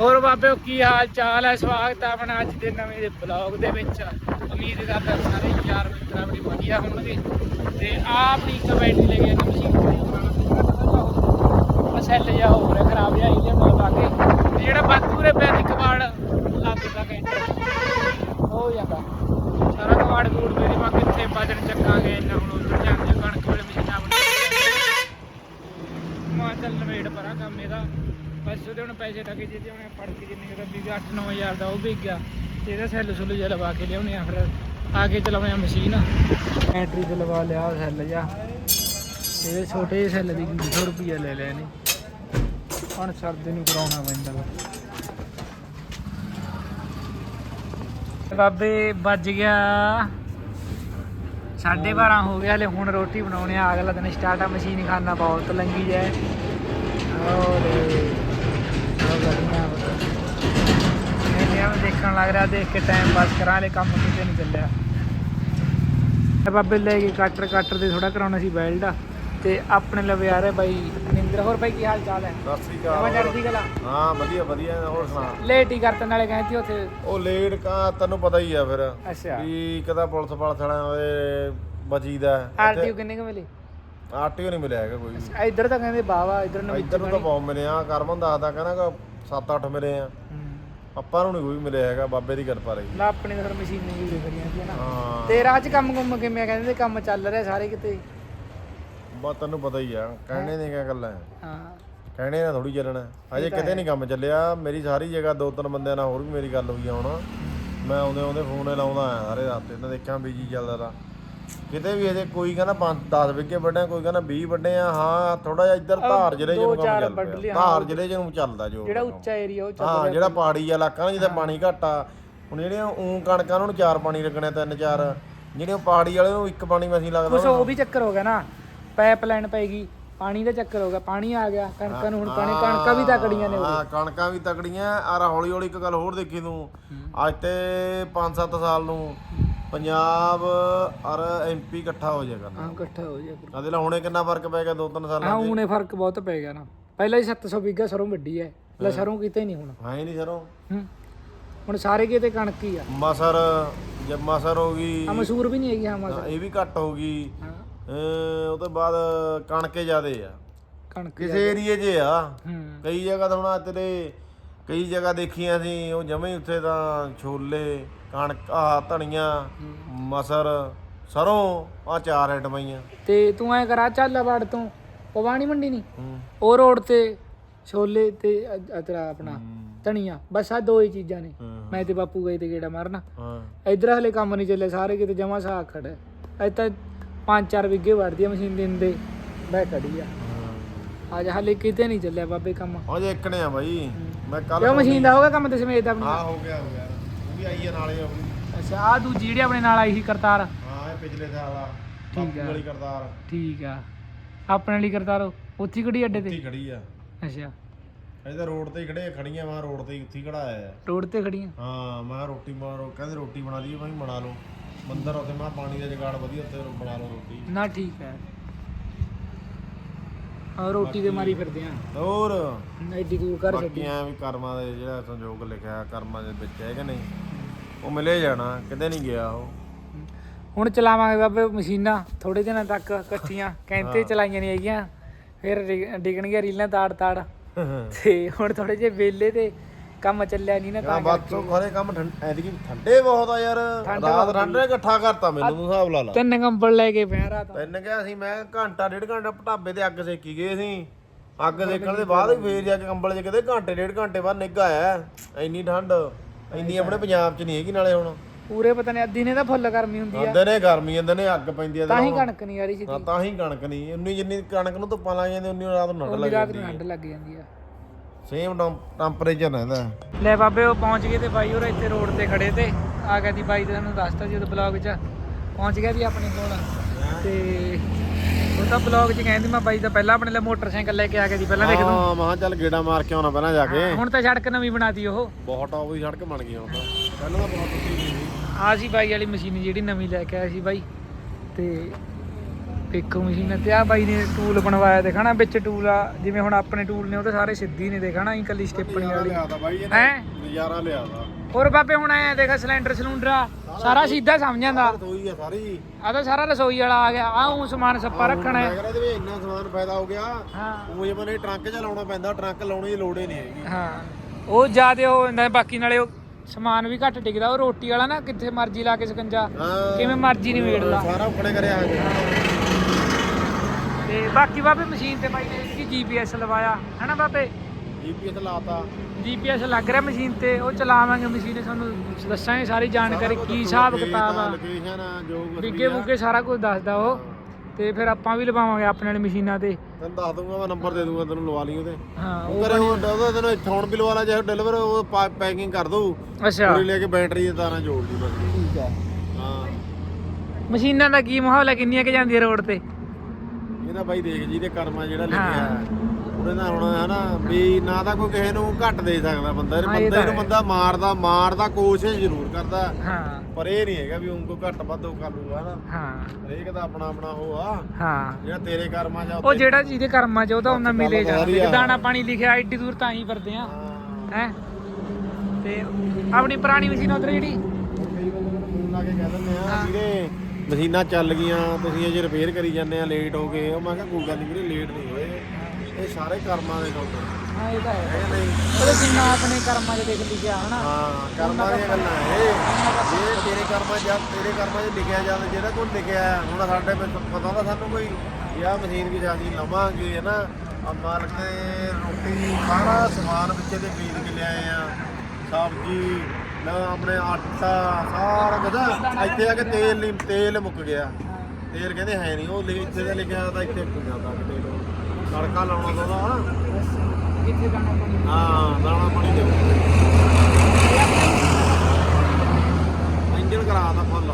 ਹੋਰ ਬਾਬਿਓ ਕੀ ਹਾਲ ਚਾਲ ਹੈ? ਸਵਾਗਤ ਹੈ ਆਪਣਾ ਅੱਜ ਦੇ ਨਵੇਂ ਦੇ ਬਲੌਗ ਦੇ ਵਿੱਚ। ਉਮੀਦ ਕਰਦਾ ਸਾਰੇ ਯਾਰ ਮਿੱਤਰ ਆਪਣੀ ਵਧੀਆ ਹੋਣਗੇ। ਤੇ ਆਪਣੀ ਕਮੇਟੀ ਲੈ ਕੇ ਮਸ਼ੀਨ ਮਸਲ ਜਾ ਹੋ ਰਿਹਾ, ਖਰਾਬ ਜਿਹਾ ਇਹਦੇ ਮਲ ਪਾ ਕੇ। ਤੇ ਜਿਹੜਾ ਬਾਤੂਰੇ ਪਿਆ ਦੀ ਕਬਾੜ ਲੱਗ ਦਾ ਹੋ ਜਾਂਦਾ। ਸਾਰਾ ਕਬਾੜ ਕੂੜ ਮੇਰੇ ਮਾ ਕਿੱਥੇ ਬਾਜਣ ਚੱਕਾਂਗੇ। ਇੰਨਾ ਹੁਣ ਉੱਧਰ ਜਾਂਦੇ ਕਣਕ ਵੇਲੇ ਮਸ਼ੀਨਾਂ ਬਣਾ ਮਾ ਚੱਲ ਨਵੇੜ ਪਰਾਂ ਕੰਮ ਇਹਦਾ। ਬਸ ਉਹਦੇ ਹੁਣ ਪੈਸੇ ਲੱਗੇ ਜਿਹਦੇ ਹੁਣ ਫੜ ਕੇ ਜਿੰਨੇ ਦਾ ਵੀ 8-9000 ਦਾ ਉਹ ਵੀ ਗਿਆ। ਤੇ ਇਹਦਾ ਸੈੱਲ ਸੁੱਲ ਜਿਹਾ ਲਵਾ ਕੇ ਲਿਆਉਣੇ ਆ ਫਿਰ, ਆ ਕੇ ਚਲਾਉਣੇ ਆ ਮਸ਼ੀਨ। ਬੈਟਰੀ ਤੇ ਲਵਾ ਲਿਆ ਸੈੱਲ ਜਿਹਾ। ਇਹਦੇ ਛੋਟੇ ਜਿਹੇ ਸੈੱਲ ਦੀ 200 ਰੁਪਏ ਲੈ ਲਿਆ ਨੇ ਹੁਣ ਸਰਦੇ ਨੂੰ ਕਰਾਉਣਾ ਪੈਂਦਾ। ਵਾ ਬਾਬੇ, ਵੱਜ ਗਿਆ 12:30 ਹੋ ਗਿਆ ਹਲੇ, ਹੁਣ ਰੋਟੀ ਬਣਾਉਣੀ ਆ। ਅਗਲਾ ਦਿਨ ਸਟਾਰਟ ਆ ਮਸ਼ੀਨ ਖਾਣਾ ਬਹੁਤ ਲੰਗੀ ਜਾਏ। ਔਰ ਮੈਂ ਦੇਖਣ ਲੱਗ ਰਿਹਾ ਦੇਖ ਕੇ ਟਾਈਮ ਪਾਸ ਕਰਾਂ ਲੈ ਕੰਮ ਕਿਤੇ ਨਹੀਂ ਚੱਲਿਆ। ਬਾਬੇ ਲੈ ਕੇ ਕਟਰ ਕਟਰ ਦੇ ਥੋੜਾ ਕਰਾਉਣਾ ਸੀ ਵੈਲਡ ਤੇ ਆਪਣੇ ਲਵੇ ਆ ਰਿਹਾ ਬਾਈ ਨਿੰਦਰ। ਹੋਰ ਬਾਈ ਕੀ ਹਾਲ ਚਾਲ ਹੈ? ਸਤਿ ਸ੍ਰੀ ਅਕਾਲ। ਚੜਦੀ ਗਲਾ ਹਾਂ ਵਧੀਆ ਵਧੀਆ ਹੋਰ ਸੁਣਾ? ਲੇਟ ਹੀ ਕਰਤਨ ਵਾਲੇ ਕਹਿੰਦੇ ਉੱਥੇ। ਉਹ ਲੇਟ ਕਾ ਤੈਨੂੰ ਪਤਾ ਹੀ ਆ ਫਿਰ ਅੱਛਾ। ਵੀ ਕਦਾ ਪੁਲਿਸ ਪੁਲਿਸ ਵਾਲਿਆਂ ਦੇ ਬਚੀਦਾ ਆਰਟੀਓ ਕਿੰਨੇ ਕੁ ਮਿਲੇ? ਆਰਟੀਓ ਨਹੀਂ ਮਿਲਿਆ ਹੈਗਾ ਕੋਈ ਇੱਧਰ ਤਾਂ ਕਹਿੰਦੇ ਬਾਵਾ ਇੱਧਰ ਨੂੰ ਇੱਧਰ ਨੂੰ ਤਾਂ ਬਹੁਤ ਮਿਲੇ ਆ ਕਰਮਨ ਦੱਸਦਾ ਕਹਿੰਦਾ ਕਿ 7-8 ਮਿਲੇ ਆ। ਆਪਾਂ ਨੂੰ ਨਹੀਂ ਕੋਈ ਮਿਲਿਆ ਹੈਗਾ ਬਾਬੇ ਦੀ ਕਿਰਪਾ ਰਹੀ। ਨਾ ਆਪਣੇ ਤਾਂ ਫਿਰ ਮਸ਼ੀਨਾਂ ਹੀ ਕਰੀਆਂ ਸੀ ਨਾ? ਹਾਂ। ਤੇ ਰਾਹ 'ਚ ਕੰਮ ਕੁੰਮ ਕਿਵੇਂ ਕਹਿੰਦੇ ਤੇ ਕੰਮ ਚੱਲ ਰਿਹਾ ਸਾਰੇ ਕਿਤੇ। ਬਸ ਤੈਨੂੰ ਪਤਾ ਹੀ ਆ ਕਹਿਣੇ ਦੀਆਂ ਕਿਆ ਗੱਲਾਂ। ਆ। ਹਾਂ। ਕਹਿਣੇ ਨਾਲ ਥੋੜੀ ਚੱਲਣਾ। ਅਜੇ ਕਿਤੇ ਨਹੀਂ ਕੰਮ ਚੱਲਿਆ। ਮੇਰੀ ਸਾਰੀ ਜਗ੍ਹਾ ਦੋ ਤਿੰਨ ਬੰਦਿਆਂ ਨਾਲ ਹੋਰ ਵੀ ਮੇਰੀ ਗੱਲ ਹੋਈ ਆ ਹੁਣ। ਮੈਂ ਆਉਂਦੇ ਆਉਂਦੇ ਫੋਨ ਹੀ ਲਾਉਂਦਾ ਆ ਸਾਰੇ ਰਾਤੇ ਤਾਂ। ਦੇਖਾਂ ਬੀਜੀ ਚੱਲਦਾ ਤਾਂ। ਕਿਤੇ ਵੀ ਅਜੇ ਕੋਈ ਕਹਿੰਦਾ 5 10 ਵਿਗੇ ਵੱਡੇ ਕੋਈ ਕਹਿੰਦਾ 20 ਵੱਡੇ ਆ ਹਾਂ ਥੋੜਾ ਜਿਹਾ ਇੱਧਰ ਧਾਰ ਜ਼ਿਲ੍ਹੇ ਚ ਦੋ ਨੂੰ ਕੰਮ ਚਾਰ ਚੱਲ ਵੱਢ ਪਿਆ ਲਿਆ, ਧਾਰ ਜ਼ਿਲ੍ਹੇ ਚ ਨੂੰ ਚੱਲਦਾ ਜੋ ਜਿਹੜਾ ਉੱਚਾ ਏਰੀਆ ਉਹ ਚੱਲ ਹਾਂ ਜਿਹੜਾ ਪਹਾੜੀ ਇਲਾਕਾ ਨਾ ਜਿੱਥੇ ਪਾਣੀ ਘੱਟ ਆ। ਹੁਣ ਜਿਹੜੀਆਂ ਊਂ ਕਣਕਾਂ ਉਹਨਾਂ ਨੂੰ ਚਾਰ ਪਾਣੀ ਲੱਗਣੇ ਤਿੰਨ ਚਾਰ। ਜਿਹੜੀਆਂ ਪਹਾੜੀ ਵਾਲੇ ਨੂੰ ਇੱਕ ਪਾਣੀ ਮਸੀਂ ਲੱਗਦਾ ਕੁਛ ਉਹ ਵੀ ਚੱਕਰ ਹੋ ਗਿਆ ਨਾ ਪਾਈਪ ਲਾਈਨ ਪੈਗੀ ਪਾਣੀ ਦਾ ਚੱਕਰ ਹੋ ਗਿਆ ਪਾਣੀ ਆ ਗਿਆ ਕਣਕਾਂ ਨੂੰ ਹੁਣ ਪਾਣੀ ਕਣਕਾਂ ਵੀ ਤਕੜੀਆਂ ਨੇ ਹਾਂ ਕਣਕਾਂ ਵੀ ਤਕੜੀਆਂ ਆ ਹੌਲੀ ਹੌਲੀ ਇੱਕ ਗੱਲ ਹੋਰ ਦੇਖੀ ਤੂੰ। ਅੱਜ ਤੇ 5-7 ਸਾਲ ਨੂੰ। ਪੰਜਾਬ ਔਰ ਐਮਪੀ ਇਕੱਠਾ ਹੋ ਜਾਏਗਾ। ਹਾਂ ਇਕੱਠਾ ਹੋ ਜਾ ਕਦੇ ਲਾ ਹੁਣੇ ਕਿੰਨਾ ਫ਼ਰਕ ਪੈ ਗਿਆ ਦੋ ਤਿੰਨ ਸਾਲਾਂ ਹਾਂ ਹੁਣੇ ਫ਼ਰਕ ਬਹੁਤ ਪੈ ਗਿਆ ਨਾ। ਪਹਿਲਾਂ ਹੀ 700 ਵੀਗਾ ਸਰੋਂ ਵੱਡੀ ਹੈ। ਲੈ ਸਰੋਂ ਕਿਤੇ ਨਹੀਂ ਹੁਣ। ਹੈ ਨਹੀਂ ਸਰੋਂ। ਹੂੰ। ਹੁਣ ਸਾਰੇ ਕਿਤੇ ਕਣਕ ਹੀ ਆ। ਮਸਰ ਜਦ ਮਸਰ ਹੋ ਗਈ। ਆ ਮਸੂਰ ਵੀ ਨਹੀਂ ਹੈਗੀ ਹਾਂ ਮਸੂਰ ਹਾਂ, ਇਹ ਵੀ ਘੱਟ ਹੋ ਗਈ। ਹਾਂ। ਅਹ ਉਹ ਤੋਂ ਬਾਅਦ ਕਣਕੇ ਜ਼ਿਆਦੇ ਆ। ਕਣਕ ਕਿਸੇ ਏਰੀਏ 'ਚ ਆ। ਹੂੰ। ਕਈ ਜਗ੍ਹਾ ਤਾਂ ਹੁਣ ਆਹ ਤੇਰੇ ਕਈ ਜਗ੍ਹਾ ਦੇਖੀਆਂ ਸੀ ਉਹ ਜਮੇ ਹੀ ਉੱਥੇ ਤਾਂ ਛੋਲੇ ਕਣਕ ਆ ਧਨੀਆਂ ਮਸਰ ਸਰੋਂ ਆ ਚਾਰ ਆਈਟਮਾਂ ਤੇ ਤੂੰ ਐ ਕਰਾ ਚੱਲ ਵੜ ਤੋਂ ਪਵਾਣੀ ਮੰਡੀ ਨਹੀਂ ਹੂੰ। ਉਹ ਰੋਡ ਤੇ ਛੋਲੇ ਤੇ ਅ- ਅਦਰਾ ਆਪਣਾ ਧਨੀਆ ਬਸ ਆ ਦੋ ਹੀ ਚੀਜ਼ਾਂ ਨੇ। ਹੂੰ। ਮੈਂ ਤੇ ਬਾਪੂ ਗਏ ਤੇ ਗੇੜਾ ਮਾਰਨਾ। ਹਾਂ। ਇਧਰ ਹਲੇ ਕੰਮ ਨਹੀਂ ਚੱਲੇ ਸਾਰੇ ਕਿਤੇ ਜਮਾ ਸਾਖ ਖੜਾ ਹੈ। ਅੱਜ ਤਾਂ ਪੰਜ ਚਾਰ ਵਿੱਗੇ ਵੜਦੀ ਆ ਮਸ਼ੀਨ ਦਿਨ ਦੇ ਬੈ ਖੜੀ ਆ। ਅੱਜ ਹਲੇ ਕਿਤੇ ਨਹੀਂ ਚੱਲਿਆ ਬਾਬੇ ਕੰਮ। ਉਹ ਜੇ ਇੱਕ ਨੇ ਆ ਬਾਈ। ਮੈਂ ਕੱਲ ਕਿਉਂ ਮਸ਼ੀਨ ਦਾ ਹੋਗਾ ਕੰਮ ਤੇ ਸਮੇਤ ਆਪਣੀ? ਹਾਂ ਹੋ ਗਿਆ ਹੋ ਗਿਆ। ਉਹ ਵੀ ਆਈ ਆ ਨਾਲੇ ਉਹ ਵੀ। ਅੱਛਾ ਆ ਦੂਜੀ ਜਿਹੜੀ ਆਪਣੇ ਨਾਲ ਆਈ ਸੀ ਕਰਤਾਰ। ਹਾਂ ਇਹ ਪਿਛਲੇ ਸਾਲ ਆ। ਠੀਕ ਬਾਪੂ ਆ। ਵਾਲੀ ਕਰਤਾਰ। ਠੀਕ ਆ। ਆਪਣੇ ਲਈ ਕਰਤਾਰ ਉੱਥੀ ਕਿਹੜੀ ਅੱਡੇ ਉੱਥੇ ਤੇ ਹੀ ਖੜੀ ਆ। ਅੱਛਾ। ਅਜੇ ਤਾਂ ਰੋਡ ਤੇ ਹੀ ਖੜੇ ਖੜੀਆਂ ਮੈਂ ਰੋਡ ਤੇ ਹੀ ਉੱਥੇ ਹੀ ਖੜਾਇਆ ਆ ਰੋਡ ਤੇ ਖੜੀਆਂ ਹਾਂ ਮੈਂ ਕਿਹਾ ਰੋਟੀ ਮਾਰੋ ਕਹਿੰਦੇ ਰੋਟੀ ਬਣਾ ਲਈਏ ਮੈਂ ਕਿਹਾ ਬਣਾ ਲਓ। ਮੰਦਰ ਉੱਥੇ ਮੈਂ ਕਿਹਾ ਪਾਣੀ ਦਾ ਜਗਾੜ ਵਧੀਆ ਉੱਥੇ ਬਣਾ ਲਓ ਰੋਟੀ। ਨਾ ਠੀਕ ਹੈ ਆ ਰੋਟੀ ਦੇ ਮਾਰੀ ਫਿਰਦੇ ਆ। ਹੋਰ? ਐਡੀ ਦੂਰ ਕਰ ਛੱਡੀ ਬਾਕੀ ਐ ਵੀ ਕਰਮਾਂ ਦੇ ਜਿਹੜਾ ਸੰਜੋਗ ਲਿਖਿਆ ਕਰਮਾਂ ਦੇ ਵਿੱਚ ਹੈ ਕਿ ਨਹੀਂ ਉਹ ਮਿਲੇ ਜਾਣਾ ਕਿਤੇ ਨਹੀਂ ਗਿਆ ਉਹ। ਹੁਣ ਚਲਾਵਾਂਗੇ ਬਾਬੇ ਮਸ਼ੀਨਾਂ ਥੋੜੇ ਦਿਨਾਂ ਤੱਕ ਇਕੱਠੀਆਂ ਕੈਂਤੇ ਚਲਾਈਆਂ ਨਹੀਂ ਹੈਗੀਆਂ ਫਿਰ ਡਿ- ਡਿੱਗਣਗੀਆਂ ਰੀਲਾਂ ਤਾੜ ਤਾੜ ਤੇ ਹੁਣ ਥੋੜੇ ਜਿਹੇ ਵੇਲੇ ਤੇ ਕੰਮ ਚੱਲਿਆ ਨਹੀਂ ਨਾ ਤਾਂ ਤਾਂ ਬਸ ਉਹ ਖਰੇ ਕੰਮ ਐਤਕੀ ਠੰਡੇ ਬਹੁਤ ਆ ਯਾਰ। ਰਾਤ ਠੰਡ ਇਕੱਠਾ ਕਰਤਾ ਮੈਨੂੰ ਤੂੰ ਹਿਸਾਬ ਲਾ ਲਾ। ਤਿੰਨ ਕੰਬਲ ਲੈ ਕੇ ਪਿਆ ਰਾਤ ਤੈਨੂੰ ਕਿਹਾ ਸੀ ਮੈਂ ਘੰਟਾ ਡੇਢ ਘੰਟਾ ਢਾਬੇ ਤੇ ਅੱਗ ਸੇਕੀ ਗਏ ਸੀ। ਅੱਗ ਸੇਕਣ ਦੇ ਬਾਅਦ ਫੇਰ ਜਾ ਕੇ ਕੰਬਲ 'ਚ ਕਿਤੇ ਘੰਟੇ ਡੇਢ ਘੰਟੇ ਬਾਅਦ ਨਿੱਘ ਆਇਆ। ਇੰਨੀ ਠੰਡ ਇੰਨੀ ਆਪਣੇ ਪੰਜਾਬ 'ਚ ਨਹੀਂ ਹੈਗੀ ਨਾਲੇ ਹੁਣ। ਪੂਰੇ ਪਤਾ ਨਹੀਂ ਅੱਧੀ ਨੇ ਤਾਂ ਫੁੱਲ ਗਰਮੀ ਹੁੰਦੀ ਆ। ਆਂਦੇ ਨੇ ਗਰਮੀ ਆਂਦੇ ਨੇ ਅੱਗ ਪੈਂਦੀ ਆ ਤਾਂ ਹੀ ਕਣਕ ਨਹੀਂ ਆ ਰਹੀ ਸੀ ਹਾਂ ਤਾਂ ਹੀ ਕਣਕ ਨਹੀਂ ਉਨੀ ਜਿੰਨੀ ਕਣਕ ਨੂੰ ਧੁੱਪਾਂ ਲੱਗ ਜਾਂਦੀ ਉਨੀ ਰਾਤ ਨੂੰ ਠੰਡ ਲੱਗ ਰਾਤ ਜਾਂਦੀ ਨੂੰ ਠੰਡ ਲੱਗ ਜਾਂਦੀ ਆ। ਸੇਮ ਟੈਂਪਰੇਚਰ ਰਹਿੰਦਾ। ਲੈ ਬਾਬੇ ਉਹ ਪਹੁੰਚ ਗਏ ਤੇ ਬਾਈ ਹੋਰ ਇੱਥੇ ਰੋਡ ਤੇ ਖੜੇ ਤੇ। ਆ ਗਿਆ ਦੀ ਬਾਈ ਤੇ ਸਾਨੂੰ ਦੱਸਤਾ ਜਦੋਂ ਬਲੌਗ 'ਚ। ਪਹੁੰਚ ਗਿਆ ਦੀ ਆਪਣੇ ਕੋਲ। ਤੇ ਉਹ ਤਾਂ ਬਲੌਗ 'ਚ ਕਹਿੰਦੀ ਮੈਂ ਬਾਈ ਦਾ ਪਹਿਲਾਂ ਆਪਣੇ ਲਈ ਮੋਟਰਸਾਈਕਲ ਲੈ ਕੇ ਆ ਗਿਆ ਦੀ ਪਹਿਲਾਂ ਦੇਖ ਤੂੰ। ਹਾਂ ਮਾਂ ਚੱਲ ਗੇੜਾ ਮਾਰ ਕੇ ਆਉਣਾ ਪਹਿਲਾਂ ਜਾ ਕੇ। ਹੁਣ ਤਾਂ ਸੜਕ ਨਵੀਂ ਬਣਾਤੀ ਉਹ। ਬਹੁਤ ਟੌਪ ਦੀ ਸੜਕ ਬਣ ਗਈ ਹੁਣ ਤਾਂ। ਪਹਿਲਾਂ ਤਾਂ ਬਹੁਤ ਟੁੱਟੀ ਸੀ। ਆ ਸੀ ਬਾਈ ਵਾਲੀ ਮਸ਼ੀਨ ਜਿਹੜੀ ਨਵੀਂ ਲੈ ਕੇ ਆਇਆ ਸੀ ਬਾਈ। ਤੇ ਪਿੱਕ ਮਸ਼ੀਨ ਤੇ ਆ ਬਾਈ ਨੇ ਟੂਲ ਬਣਵਾਇਆ ਦੇਖਣਾ ਵਿੱਚ ਟੂਲ ਆ ਜਿਵੇਂ ਹੁਣ ਆਪਣੇ ਟੂਲ ਨੇ ਉਹ ਤਾਂ ਸਾਰੇ ਸਿੱਧੀ ਨੇ ਦੇਖਣਾ ਹੀ ਕੱਲੀ ਸਟਿੱਪਣੀ ਵਾਲੀ। ਲਿਆਦਾ ਬਾਈ ਇਹਨੇ ਹੈਂ? ਨਜ਼ਾਰਾ ਲਿਆਦਾ ਹੋਰ ਬਾਬੇ ਹੁਣ ਆਇਆ ਦੇਖ ਸਿਲੰਡਰ ਸਿਲੰਡਰ ਆ ਸਾਰਾ ਸਿੱਧਾ ਸਮਝ ਜਾਂਦਾ। ਰਸੋਈ ਆ ਸਾਰੀ। ਆ ਤਾਂ ਸਾਰਾ ਰਸੋਈ ਵਾਲਾ ਆ ਗਿਆ ਆ ਉਹ ਸਮਾਨ ਸੱਪਾ ਰੱਖਣਾ ਹੈ। ਇਹਦੇ ਵਿੱਚ ਇੰਨਾ ਸਮਾਨ ਫਾਇਦਾ ਹੋ ਗਿਆ ਹਾਂ। ਉਹ ਜੇ ਮਨੇ ਟਰੰਕ ਚ ਲਾਉਣਾ ਪੈਂਦਾ ਟਰੰਕ ਲਾਉਣ ਦੀ ਲੋੜ ਹੀ ਨਹੀਂ ਹੈਗੀ। ਹਾਂ ਉਹ ਜਿਆਦੇ ਉਹ ਹੁੰਦਾ ਬਾਕੀ ਨਾਲੇ ਉਹ ਸਮਾਨ ਵੀ ਘੱਟ ਟਿਕਦਾ ਉਹ ਰੋਟੀ ਵਾਲਾ ਨਾ ਕਿੱਥੇ ਮਰਜ਼ੀ ਲਾ ਕੇ ਸਕੰਜਾ ਹਾਂ। ਕਿਵੇਂ ਮਰਜ਼ੀ ਨਹੀਂ ਵੇੜਦਾ ਸਾਰਾ ਉਪਣੇ ਕਰਿਆ ਹੋਇਆ। ਤੇ ਬਾਕੀ ਬਾਬੇ ਮਸ਼ੀਨ ਤੇ ਬਾਈ ਨੇ ਇਹਦੀ ਜੀਪੀਐਸ ਲਵਾਇਆ? ਹੈਨਾ ਬਾਬੇ? ਜੀਪੀਐਸ ਲਾਤਾ। ਜੀਪੀਐਸ ਲੱਗ ਰਿਹਾ ਮਸ਼ੀਨ ਤੇ ਉਹ ਚਲਾਵਾਂਗੇ ਮਸ਼ੀਨ ਤੁਹਾਨੂੰ ਦੱਸਾਂਗੇ ਸਾਰੀ ਜਾਣਕਾਰੀ ਕੀ ਹਿਸਾਬ ਕਿਤਾਬ ਆ। ਲੋਕੇਸ਼ਨ ਆ ਜੋ ਕੁਛ ਵੀ ਵਿਗੇ ਆ। ਬੁਗੇ ਸਾਰਾ ਕੁਝ ਦੱਸਦਾ ਉਹ। ਤੇ ਫਿਰ ਆਪਾਂ ਵੀ ਲਵਾਵਾਂਗੇ ਆਪਣੇ ਵਾਲੀ ਮਸ਼ੀਨਾਂ ਤੇ। ਤੈਨੂੰ ਦੱਸ ਦੂੰਗਾ ਮੈਂ ਨੰਬਰ ਦੇ ਦੂੰਗਾ ਤੈਨੂੰ ਲਵਾ ਲਈ ਉਹਦੇ। ਹਾਂ ਉਹ ਉਹ ਕਰੇ ਉਹ ਉਹਦਾ ਤੈਨੂੰ ਇੱਥੇ ਹੁਣ ਵੀ ਲਵਾ ਲਾ ਜੇ ਡਿਲੀਵਰ ਉਹ ਪੈਕਿੰਗ ਕਰ ਦਊ। ਅੱਛਾ। ਪੂਰੀ ਲੈ ਕੇ ਬੈਟਰੀ ਦੀਆਂ ਤਾਰਾਂ ਜੋੜ ਦੀ ਬਸ। ਠੀਕ ਹੈ ਹਾਂ। ਮਸ਼ੀਨਾਂ ਦਾ ਕੀ ਮਾਹੌਲ ਹੈ? ਕਿੰਨੀਆਂ ਕਿ ਜਾਂਦੀਆਂ ਰੋਡ ਤੇ? ਇਹਦਾ ਬਾਈ ਦੇਖ ਜੀ ਦੇ ਕਰਮਾ ਜਿਹੜਾ ਲਿਖਿਆ। ਉਹਦੇ ਨਾਲ ਹੁਣ ਹੈ ਨਾ ਵੀ ਨਾ ਤਾਂ ਕੋਈ ਕਿਸੇ ਨੂੰ ਘੱਟ ਦੇ ਸਕਦਾ ਬੰਦਾ। ਇਹ ਬੰਦੇ ਤਾਂ ਨੂੰ। ਬੰਦਾ ਮਾਰਦਾ ਮਾਰਦਾ ਕੋਸ਼ਿਸ਼ ਜ਼ਰੂਰ ਕਰਦਾ। ਹਾਂ। ਪਰ ਇਹ ਨਹੀਂ ਹੈਗਾ ਵੀ ਉਹ ਕੋਈ ਘੱਟ ਵੱਧ ਉਹ ਕਰ ਲੂਗਾ ਨਾ। ਹਾਂ। ਹਰੇਕ ਦਾ ਆਪਣਾ ਆਪਣਾ ਉਹ ਆ। ਹਾਂ। ਜਿਹੜਾ ਤੇਰੇ ਕਰਮਾਂ 'ਚ ਉਹ ਜਿਹੜਾ ਜਿਹਦੇ ਕਰਮਾਂ 'ਚ ਉਹਦਾ ਉਹਨਾਂ ਮਿਲੇ ਤਾਂ ਜਾਂਦੇ। ਦਾਣਾ ਪਾਣੀ ਲਿਖਿਆ ਐਡੀ ਦੂਰ ਤਾਂ ਹੀ ਫਿਰਦੇ ਆ। ਹਾਂ। ਤੇ ਆਪਣੀ ਪੁਰਾਣੀ ਮਸ਼ੀਨ ਉਧਰ ਜਿਹੜੀ। ਕਈ ਬੰਦੇ ਮੈਨੂੰ ਫੋਨ ਲਾ ਕੇ ਕਹਿ ਦਿੰਦੇ ਆ। ਵੀਰੇ ਮਸ਼ੀਨਾਂ ਚੱਲ ਗਈਆਂ ਤੁਸੀਂ ਅਜੇ ਰਿਪੇਅਰ ਕਰੀ ਜਾਂਦੇ ਆ ਲੇਟ ਹੋ ਗਏ। ਉਹ ਮੈਂ ਕਿਹਾ ਕੋਈ ਗੱਲ ਨਹੀਂ ਵੀਰੇ ਲੇਟ ਨਹੀਂ ਹੋਏ। ਇਹ ਸਾਰੇ ਕਰਮਾਂ ਦੇ ਕੰਮ ਹਾਂ ਇਹ ਤਾਂ ਹੈ। ਹੈ ਕਿ ਨਹੀਂ ਜਿੰਨਾ ਆਪਣੇ ਕਰਮਾਂ 'ਚ ਦੇਖ ਲਿਖਿਆ ਹਨਾ? ਹਾਂ ਕਰਮਾਂ ਦੀਆਂ ਗੱਲਾਂ ਇਹ ਜੇ ਤੇਰੇ ਕਰਮਾਂ ਜਾਂ ਤੇਰੇ ਕਰਮਾਂ 'ਚ ਲਿਖਿਆ ਜਾਂਦਾ ਜਿਹੜਾ ਕੋਈ ਲਿਖਿਆ ਹੈ, ਹੁਣ ਸਾਡੇ ਵਿੱਚ ਪਤਾ ਤਾਂ ਸਾਨੂੰ ਕੋਈ ਯਾ ਮਸ਼ੀਨ ਵੀ ਲਵਾਂਗੇ ਹੈ ਨਾ ਆ ਮਾਲਕ ਨੇ ਰੋਟੀ ਸਾਰਾ ਸਮਾਨ ਵਿੱਚ ਦੇ ਖਰੀਦ ਕੇ ਲਿਆਏ ਆ ਸਬਜ਼ੀ ਨਾ ਆਪਣੇ ਆਟਾ ਸਾਰਾ ਕੁਝ ਇੱਥੇ ਆ ਕੇ ਤੇਲ ਨਹੀਂ ਤੇਲ ਮੁੱਕ ਗਿਆ। ਤੇਲ ਕਹਿੰਦੇ ਹੈ ਨਹੀਂ ਉਹ ਲਿਖ- ਇੱਥੇ ਦਾ ਲਿਖਿਆ ਤਾਂ ਇੱਥੇ ਪੰਜਾਬਾ ਤੇਲ। ਤੜਕਾ ਲਾਉਣਾ ਤਾਂ ਉਹਦਾ ਹਨਾ? ਕਿੱਥੇ ਦਾਣਾ ਪਾਣੀ ਹਾਂ ਦਾਣਾ ਪਾਣੀ ਦਿਓ ਇੰਜਨ ਕਰਾਤਾ ਫੁੱਲ।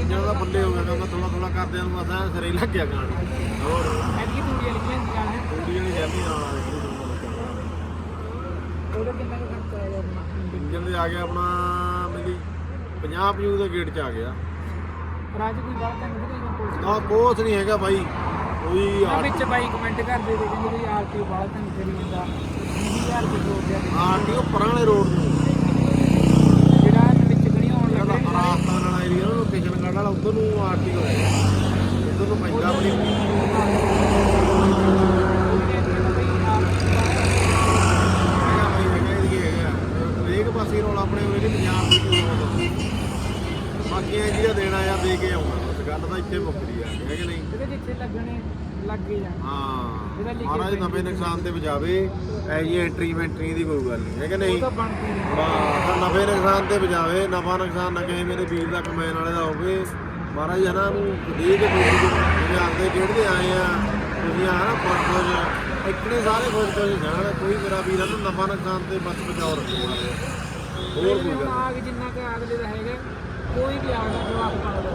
ਇੰਜਨ ਦਾ ਬੱਲੇ ਹੋ। ਗਿਆ ਕਹਿੰਦਾ ਥੋੜਾ ਥੋੜਾ ਕਰਦੇ ਨੂੰ ਅਸਾਂ ਸਿਰੇ ਲੱਗ ਗਿਆ ਗਾਣ ਹੋਰ ਐਡੀ ਦੂਰੀ ਵਾਲੀ ਜਾਂਦੀਆਂ ਨੇ ਥੋੜੀ ਜਿਹੀ ਜੈਮੀ ਆ ਉਹਦਾ ਕਿੰਨਾ ਕੁ ਖਰਚਾ ਆਇਆ ਆਪਣਾ ਇੰਜਨ ਦੇ ਆ ਗਿਆ ਆਪਣਾ ਮੇਰੀ 50 ਪਜੂ ਦੇ ਗੇਟ ਚ ਆ ਗਿਆ। ਰਾਜ ਕੋਈ ਤਾਂ ਨਹੀਂ ਕੋਈ? ਨਾ ਕੋਸ ਨਹੀਂ ਹੈਗਾ ਬਾਈ। ਕੋਈ ਆ ਵਿੱਚ ਬਾਈ ਕਮੈਂਟ ਕਰਦੇ ਦੇ ਕਹਿੰਦੇ ਵੀ ਆਰਟੀ ਬਾਹਲਾ ਤੰਗ ਕਰੀ ਜਾਂਦਾ। 20000 ਰੁਪਏ ਦਿਆ ਤੇ ਆਰਟੀਓ ਪੁਰਾਣੇ ਰੋਡ ਨੂੰ। ਜਿਹੜਾ ਵਿੱਚ ਗਣੀ ਆਉਣ ਲੱਗ ਰਾਜਸਥਾਨ ਵਾਲਾ ਏਰੀਆ ਲੋਕੇਸ਼ਨ ਕਾਰਡ ਵਾਲਾ ਉਧਰ ਨੂੰ ਆਰਟੀਓ ਹੈ ਉਧਰ ਨੂੰ ਪੈਂਦਾ ਆਪਣੀ ਹੈਗਾ ਬਾਈ ਹੈਗਾ ਇਹਦੀ ਹੈਗਾ ਹਰੇਕ ਪਾਸੇ ਰੋਲ ਆਪਣੇ ਉਹਦੇ ਪੰਜਾਬ ਦੀ ਕੋਈ ਰੋਲ ਬਾਕੀ ਇਹ ਜਿਹੜਾ ਦੇਣਾ ਆ ਦੇ ਕੇ ਆਉਣਾ ਬਸ ਗੱਲ ਤਾਂ ਇੱਥੇ ਮੁੱਕਦੀ ਆ ਹੈ ਜਿੱਥੇ ਲੱਗਣੇ ਲੱਗ ਜਾਣ ਹਾਂ ਮਹਾਰਾਜ ਨਵੇਂ ਨੁਕਸਾਨ ਤੇ ਬਚਾਵੇ ਐ ਜੀ ਐਂਟਰੀ ਮੈਂਟਰੀ ਦੀ ਕੋਈ ਗੱਲ ਨਹੀਂ ਹੈ ਕਿ ਨਹੀਂ? ਉਹ ਤਾਂ ਬਣਦੀ ਨਹੀਂ। ਬਸ ਨਵੇਂ ਨੁਕਸਾਨ ਤੇ ਬਚਾਵੇ ਨਵਾਂ ਨੁਕਸਾਨ ਨਾ ਕਿਸੇ ਮੇਰੇ ਵੀਰ ਦਾ ਕਮਾਉਣ ਵਾਲੇ ਦਾ ਹੋਵੇ। ਮਹਾਰਾਜ ਇਹਨਾਂ ਨੂੰ ਦੇ ਕੇ ਜਿਹੜੇ ਆਂਦੇ ਖੇਡਦੇ ਆਏ ਆ ਤੁਸੀਂ ਆ ਨਾ ਖੁਸ਼ ਇਤਨੇ ਸਾਰੇ ਖੁਸ਼ ਖੁਸ਼ ਜਾਣ ਕੋਈ ਮੇਰਾ ਵੀਰ ਨੂੰ ਨਵਾਂ ਨੁਕਸਾਨ ਤੇ ਬਚ ਬਚਾਓ ਰੱਖੋ। ਹੋਰ ਕੋਈ ਗੱਲ ਆਗ ਜਿੰਨਾ ਕਿ ਅਗਲੇ ਦਾ ਹੈਗਾ ਕੋਈ ਵੀ ਆਗ ਜਵਾਬ ਪਾਉਂਦਾ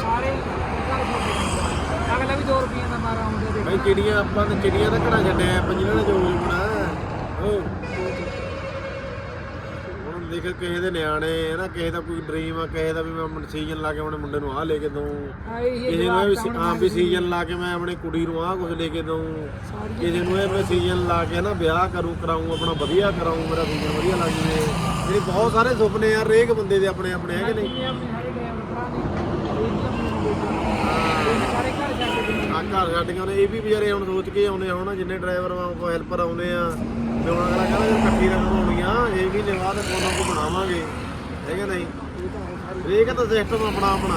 ਸਾਰੇ ਘਰ ਛੱਡ ਅਗਲਾ ਵੀ 2 ਰੁਪਈਆ ਦਾ ਮਾਰਾ ਆਉਂਦੇ ਦੇ ਭਾਈ ਚਿੜੀਆਂ ਆਪਾਂ ਨੇ ਚਿੜੀਆਂ ਦਾ ਘੜਾ ਛੱਡਿਆ ਆਪਾਂ ਜਿਹਨਾਂ ਨੇ ਜੋ ਬਣਾ ਉਹ ਦੇਖ ਕਿਸੇ ਦੇ ਨਿਆਣੇ ਹੈ ਨਾ ਕਿਸੇ ਦਾ ਕੋਈ ਡ੍ਰੀਮ ਆ ਕਿਸੇ ਦਾ ਵੀ ਮੈਂ ਸੀਜ਼ਨ ਲਾ ਕੇ ਆਪਣੇ ਮੁੰਡੇ ਨੂੰ ਆਹ ਲੈ ਕੇ ਦਊਂ। ਕਿਸੇ ਨੂੰ ਇਹ ਵੀ ਹਾਂ ਵੀ ਸੀਜ਼ਨ ਲਾ ਕੇ ਮੈਂ ਆਪਣੀ ਕੁੜੀ ਨੂੰ ਆਹ ਕੁਝ ਲੈ ਕੇ ਦਊਂ। ਕਿਸੇ ਨੂੰ ਇਹ ਮੈਂ ਸੀਜ਼ਨ ਲਾ ਕੇ ਨਾ ਵਿਆਹ ਕਰੂ ਕਰਾਊਂ ਆਪਣਾ ਵਧੀਆ ਕਰਾਊਂ ਮੇਰਾ ਸੀਜ਼ਨ ਵਧੀਆ ਲੱਗ ਜਵੇ। ਜਿਹੜੀ ਬਹੁਤ ਸਾਰੇ ਸੁਪਨੇ ਆ ਹਰੇਕ ਬੰਦੇ ਦੇ ਆਪਣੇ ਆਪਣੇ ਹੈਗੇ ਨਹੀਂ? ਕੇ ਆ ਘਰ ਛੱਡ ਕੇ ਉਹਨੇ ਇਹ ਵੀ ਵਿਚਾਰੇ ਹੁਣ ਸੋਚ ਕੇ ਆਉਂਦੇ ਹੁਣ ਜਿੰਨੇ ਡਰਾਈਵਰ ਕੋ ਹੈਲਪਰ ਆਉਂਦੇ ਆ। ਤੇ ਹੁਣ ਅਗਲਾ ਕਹਿੰਦਾ ਜੇ ਇਕੱਠੀ ਰਕਮ ਹੋਣੀਆਂ ਇਹ ਵੀ ਨੇ ਬਾਅਦ ਕੋਲੋਂ ਕੋ ਬਣਾਵਾਂਗੇ। ਹੈਗਾ ਨਹੀਂ? ਹਰੇਕ ਤਾਂ ਸਿਸਟਮ ਆਪਣਾ ਆਪਣਾ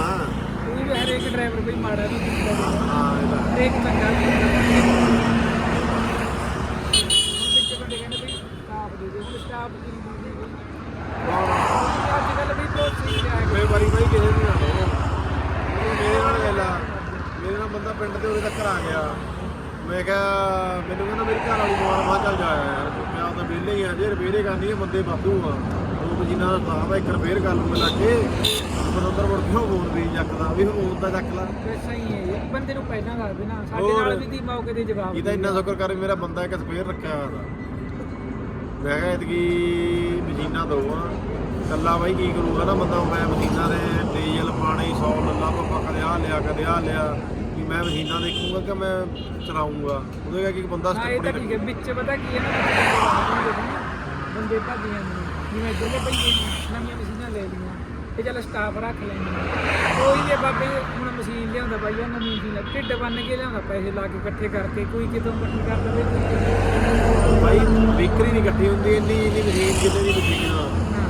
ਉਹ ਵੀ ਹਰੇਕ ਡਰਾਈਵਰ ਕੋਈ ਮਾੜਾ ਨਹੀਂ ਹੁੰਦਾ ਹਾਂ ਇਹ ਤਾਂ ਹਰੇਕ ਚੰਗਾ ਵੀ ਸਟਾਫ ਦੇ ਹੁਣ ਕੀ ਅੱਜ ਕੱਲ ਵੀ ਬਹੁਤ ਚੀਜ਼ ਆ ਗਈ ਕਈ ਵਾਰੀ ਬਾਈ ਕਿਸੇ ਨੂੰ ਨਾ ਹੋ। ਮੇਰੇ ਨਾਲ ਗੱਲ ਆ। ਮੇਰੇ ਨਾਲ ਬੰਦਾ ਪਿੰਡ ਦੇ ਉਰੇ ਤੱਕ ਆ ਗਿਆ। ਮੈਂ ਕਿਹਾ ਮੈਨੂੰ ਕਹਿੰਦਾ ਮੇਰੀ ਘਰ ਵਾਲੀ ਬਿਮਾਰ ਮਾ ਚੱਲ ਜਾਇਆ ਯਾਰ ਵਿਹਲੇ ਹੀ ਆ ਜੇ ਰਿਪੇਅਰੇ ਕਰਨੀ ਆ ਬੰਦੇ ਵਾਧੂ ਆ। ਉਹ ਮਜੀਨਾ ਦਾ ਸਾਹਬ ਆ ਇੱਕ ਰਿਪੇਅਰ ਕਰ ਲੂ ਮਿਲਾ ਕੇ। ਬੰਦਰ ਮੁੜ ਕੇ ਹੋਰ ਵੀ ਚੱਕਦਾ ਵੀ ਹੋਰ ਦਾ ਚੱਕ ਲਾ। ਵੈਸਾ ਹੀ ਹੈ ਇਹ ਬੰਦੇ ਨੂੰ ਪਹਿਲਾਂ ਦੱਸ ਦੇਣਾ ਸਾਡੇ। ਨਾਲ ਵੀ ਦੀ ਮੌਕੇ ਦੇ ਜਵਾਬ ਇੰਨਾ ਸ਼ੁਕਰ ਕਰ ਮੇਰਾ ਬੰਦਾ ਇੱਕ ਸਪੇਅਰ ਰੱਖਿਆ ਹੋਇਆ ਤਾ ਮੈਂ ਕਿਹਾ ਇਤਕੀ ਮਸ਼ੀਨਾਂ ਦੋ ਆ। ਕੱਲਾ ਬਾਈ ਕੀ ਕਰੂਗਾ ਨਾ ਬੰਦਾ ਮੈਂ ਮਸ਼ੀਨਾਂ ਦੇ ਡੀਜ਼ਲ ਪਾਣੀ 100 ਲੱਲਾ ਪੱਪਾ ਕਦੇ ਆ ਲਿਆ ਕਦੇ ਆ ਲਿਆ। ਮੈਂ ਮਸ਼ੀਨਾਂ ਦੇਖੂੰਗਾ ਕਿ ਮੈਂ ਚਲਾਉਂਗਾ। ਉਹਦੇ ਕਰਕੇ ਇੱਕ ਬੰਦਾ ਹਾਂ ਇਹ ਤਾਂ ਠੀਕ ਹੈ। ਵਿੱਚ ਪਤਾ ਕੀ ਹੈ ਨਾ ਵਿੱਚ ਬੰਦੇ ਭੱਜ ਜਾਂਦੇ ਨੇ ਜਿਵੇਂ ਇੱਧਰਲੇ ਭਈਏ ਨੇ ਨਵੀਆਂ ਮਸ਼ੀਨਾਂ ਲੈ ਲਈਆਂ ਤੇ ਚੱਲ ਸਟਾਫ ਰੱਖ ਲੈਂਦੇ ਕੋਈ ਜੇ ਬਾਬੇ ਹੁਣ ਮਸ਼ੀਨ ਲਿਆਉਂਦਾ ਬਾਈ ਉਹ ਨਵੀਂ ਮਸ਼ੀਨ ਢਿੱਡ ਬੰਨ ਕੇ ਲਿਆਉਂਦਾ ਪੈਸੇ ਲਾ ਕੇ ਇਕੱਠੇ ਕਰਕੇ ਕੋਈ ਕਿਤੋਂ ਇਕੱਠੀ ਕਰ ਦਵੇ ਕੋਈ ਕਿਤੋਂ ਭਾਈ ਵਿਕਰੀ ਨਹੀਂ ਇਕੱਠੀ ਹੁੰਦੀ ਇੰਨੀ ਇੰਨੀ ਮਸ਼ੀਨ ਕਿਤੇ ਦੀ ਮਸ਼ੀਨ ਆ ਹਾਂ।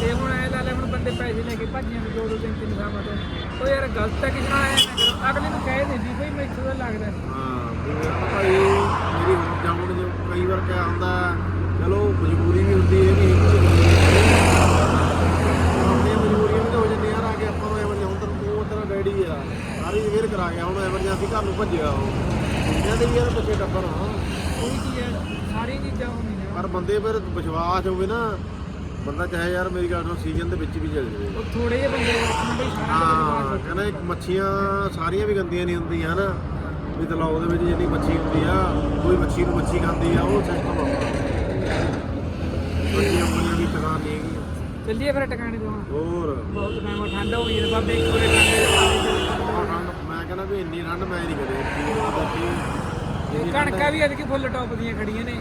ਤੇ ਹੁਣ ਐ ਲਾ ਲੈ ਹੁਣ ਬੰਦੇ ਪੈਸੇ ਲੈ ਕੇ ਭੱਜ ਜਾਂਦੇ ਦੋ ਦੋ ਤਿੰਨ ਤਿੰਨ ਥਾਵਾਂ ਤੋਂ। ਉਹ ਯਾਰ ਗਲਤ ਹੈ ਕਿਸ ਨਾਲ ਆਇਆ ਨਾ ਕਰੋ ਅਗਲੇ ਨੂੰ ਕਹਿ ਦਿੰਦੀ ਬਈ ਮੈਥੋਂ ਤਾਂ ਲੱਗਦਾ ਨਹੀਂ ਹਾਂ ਵੀ ਭਾਈ ਮੇਰੀ ਜਾਉਣ ਜੋ ਕਈ ਵਾਰ ਕਿਆ ਹੁੰਦਾ ਚਲੋ ਮਜਬੂਰੀ ਵੀ ਹੁੰਦੀ ਹੈ ਵੀ ਆਪਣੀਆਂ ਮਜਬੂਰੀਆਂ ਵੀ ਤਾਂ ਹੋ ਜਾਂਦੀਆਂ ਆ ਕੇ ਆਪਾਂ ਨੂੰ ਐਮਰਜੈਂਸੀ ਹੁਣ ਤੈਨੂੰ ਉਹ ਤੇਰਾ ਡੈਡੀ ਆ ਸਾਰੀ ਵੇਰ ਕਰਾ ਗਿਆ ਹੁਣ ਐਮਰਜੈਂਸੀ ਘਰ ਨੂੰ ਭੱਜਿਆ ਉਹ। ਕਹਿੰਦੇ ਵੀ ਯਾਰ ਬੱਚੇ ਟੱਬਰ ਆ। ਕੋਈ ਚੀਜ਼ ਹੈ ਸਾਰੀਆਂ ਚੀਜ਼ਾਂ ਹੁੰਦੀਆਂ। ਪਰ ਬੰਦੇ ਪਰ ਵਿਸ਼ਵਾਸ ਹੋਵੇ ਨਾ ਬੰਦਾ ਚਾਹੇ ਯਾਰ ਮੇਰੀ ਗੱਲ ਨੂੰ ਸੀਜ਼ਨ ਦੇ ਵਿੱਚ ਵੀ ਚੱਲ ਜਾਵੇ। ਉਹ ਥੋੜੇ ਜਿਹੇ ਬੰਦੇ ਰੱਖਣ ਬਈ ਸਾਰਾ ਹਾਂ ਕਹਿੰਦਾ ਇੱਕ ਮੱਛੀਆਂ ਸਾਰੀਆਂ ਵੀ ਗੰਦੀਆਂ ਨਹੀਂ ਹੁੰਦੀਆਂ ਹਨਾ। ਵੀ ਤਲਾਅ ਦੇ ਵਿੱਚ ਜਿੰਨੀ ਮੱਛੀ ਹੁੰਦੀ ਆ ਕੋਈ ਮੱਛੀ ਨੂੰ ਮੱਛੀ ਖਾਂਦੀ ਆ ਉਹ ਸਿਸਟਮ ਆ। ਮੱਛੀਆਂ ਮੁੱਲੀਆਂ ਦੀ ਟਿਕਾਣ ਨਹੀਂ ਚੱਲੀਏ ਫਿਰ ਟਿਕਾਣੇ ਤੋਂ। ਹੋਰ। ਬਹੁਤ ਟਾਈਮ ਠੰਡ ਹੋ ਗਈ ਬਾਬੇ ਇੱਕ ਵਾਰੇ ਠੰਡ ਮੈਂ ਕਹਿੰਦਾ ਵੀ ਇੰਨੀ ਠੰਡ ਮੈਂ ਨਹੀਂ ਕਦੇ ਦੇਖੀ ਕਣਕਾਂ ਵੀ ਅਦਕੀ ਫੁੱਲ ਟੌਪ ਦੀਆਂ ਖੜੀਆਂ ਨੇ।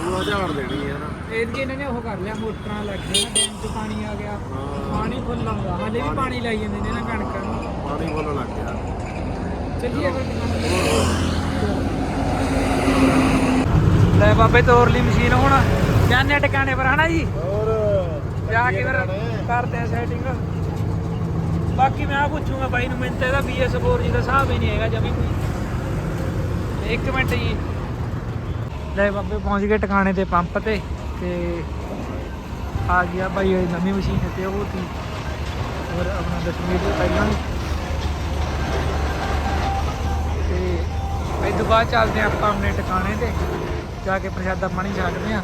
ਪੂਰਾ ਝਾੜ ਦੇਣੀ ਹੈ ਨਾ। ਇਹਦੇ ਇਹਨਾਂ ਨੇ ਉਹ ਕਰ ਲਿਆ ਮੋਟਰਾਂ ਲੱਗ ਗਈਆਂ ਡੈਮ 'ਚ ਪਾਣੀ ਆ ਗਿਆ। ਹਾਂ। ਪਾਣੀ ਫੁੱਲ ਆਉਂਦਾ ਹਾਲੇ ਵੀ ਪਾਣੀ ਲਾਈ ਜਾਂਦੇ ਨੇ ਨਾ ਕਣਕਾਂ ਨੂੰ। ਪਾਣੀ ਫੁੱਲ ਲੱਗ ਗਿਆ। ਚੱਲੀਏ ਫਿਰ ਲੈ ਬਾਬੇ ਤੋਰ ਲਈ ਮਸ਼ੀਨ ਹੁਣ। ਜਾਣੇ ਟਿਕਾਣੇ ਪਰ ਹਨਾ ਜੀ? ਹੋਰ ਜਾ ਕੇ ਫਿਰ ਕਰਦੇ ਆ ਸੈਟਿੰਗ ਬਾਕੀ ਮੈਂ ਆ ਪੁੱਛੂਗਾ ਬਾਈ ਨੂੰ ਮੈਨੂੰ ਤਾਂ ਇਹਦਾ BS4 ਜੀ ਦਾ ਹਿਸਾਬ ਹੀ ਨਹੀਂ ਹੈਗਾ ਜਮੀ ਕੋਈ। ਇੱਕ ਮਿੰਟ ਜੀ। ਲੈ ਬਾਬੇ, ਪਹੁੰਚ ਗਏ ਟਿਕਾਣੇ ਤੇ ਪੰਪ ਤੇ ਤੇ ਆ ਗਿਆ ਬਾਈ ਇਹ ਨਵੀਂ ਮਸ਼ੀਨ ਤੇ ਉਹ ਸੀ। ਔਰ ਆਪਣਾ 10 ਤੋਂ ਪਹਿਲਾਂ ਤੇ ਇਹ ਤੋਂ ਬਾਅਦ ਚੱਲਦੇ ਆ ਆਪਾਂ ਆਪਣੇ ਟਿਕਾਣੇ ਤੇ। ਜਾ ਕੇ ਪ੍ਰਸ਼ਾਦਾ ਪਾਣੀ ਛਕਦੇ ਆ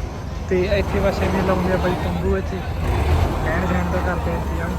ਤੇ ਇੱਥੇ ਬਸ ਐਵੇਂ ਲਾਉਂਦੇ ਆ ਬਾਈ ਤੰਬੂ ਇੱਥੇ। ਰਹਿਣ ਸਹਿਣ ਦਾ ਕਰਦੇ ਆ। ਇੰਤਜ਼ਾਮ